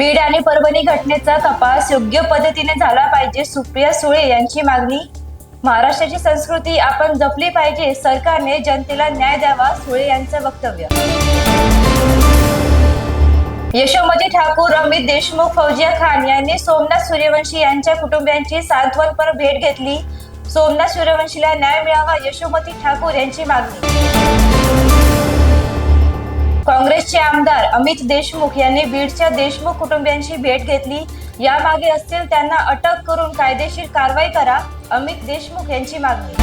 बीड आणि परभणी घटनेचा तपास योग्य पद्धतीने झाला पाहिजे सुप्रिया सुळे यांची मागणी. महाराष्ट्राची संस्कृती आपण जपली पाहिजे सरकारने जनतेला न्याय द्यावा सुळे यांचं वक्तव्य. यशोमती ठाकूर अमित देशमुख फौजिया खान यांनी सोमनाथ सूर्यवंशी यांच्या कुटुंबियांची सांत्वनपर भेट घेतली. सोमनाथ सूर्यवंशीला न्याय मिळावा यशोमती ठाकूर यांची मागणी. काँग्रेसचे आमदार अमित देशमुख यांनी बीडच्या देशमुख कुटुंबियांची भेट घेतली. यामागे असतील त्यांना अटक करून कायदेशीर कारवाई करा अमित देशमुख यांची मागणी.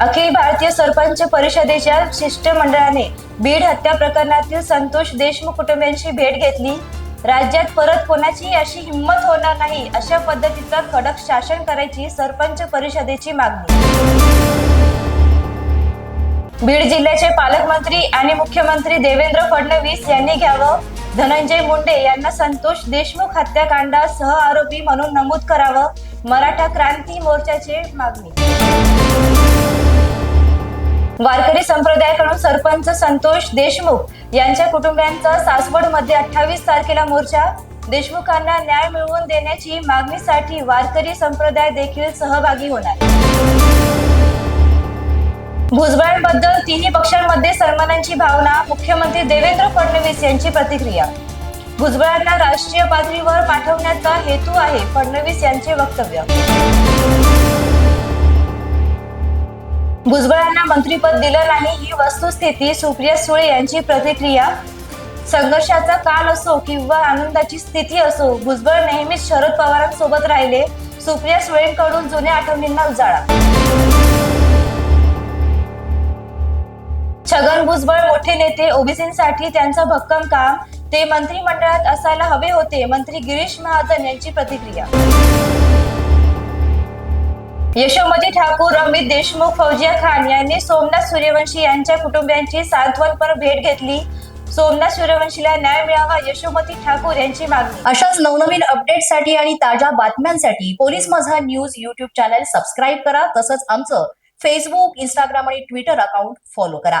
अखिल भारतीय सरपंच परिषदेच्या शिष्टमंडळाने बीड हत्या प्रकरणातील संतोष देशमुख कुटुंबियांची भेट घेतली. राज्यात परत कोणाची अशी हिंमत होणार नाही अशा पद्धतीचं कडक शासन करायची सरपंच परिषदेची मागणी. बीड जिल्ह्याचे पालकमंत्री आणि मुख्यमंत्री देवेंद्र फडणवीस यांनी घ्यावं. धनंजय मुंडे यांना संतोष देशमुख हत्याकांडात सह आरोपी म्हणून नमूद करावं. मराठा क्रांती मोर्चाचे मागणी. वारकरी संप्रदायाकडून सरपंच संतोष देशमुख यांच्या कुटुंबियांचा सासवडमध्ये अठ्ठावीस तारखेला मोर्चा. देशमुखांना न्याय मिळवून देण्याची मागणीसाठी वारकरी संप्रदाय देखील सहभागी होणार. भुजबळांबद्दल तिन्ही पक्षांमध्ये सन्मानांची भावना मुख्यमंत्री देवेंद्र फडणवीस यांची प्रतिक्रिया. भुजबळांना राष्ट्रीय पातळीवर पाठवण्याचा हेतू आहे फडणवीस यांचे वक्तव्य. भुजबळांना मंत्रीपद दिलं नाही ही वस्तुस्थिती सुप्रिया सुळे यांची प्रतिक्रिया. संघर्षाचा काल असो किंवा आनंदाची स्थिती असो भुजबळ नेहमीच शरद पवारांसोबत राहिले सुप्रिया सुळेंकडून जुन्या आठवणींना उजाळा. छगन भुजबळ मोठे नेते ओबीसींसाठी त्यांचं भक्कम काम. ते मंत्रिमंडळात असायला हवे होते. मंत्री गिरीश महाजन यांची प्रतिक्रिया. यशोमती ठाकूर अमित देशमुख फौजिया खान यांनी सोमनाथ सूर्यवंशी यांच्या कुटुंबियांची सांत्वनपर भेट घेतली. सोमनाथ सूर्यवंशीला न्याय मिळावा यशोमती ठाकूर यांची मागणी. अशाच नवनवीन अपडेटसाठी आणि ताज्या बातम्यांसाठी police Majha news YouTube channel subscribe करा. तसंच आमचं फेसबुक इंस्टाग्राम आणि ट्विटर अकाउंट फॉलो करा.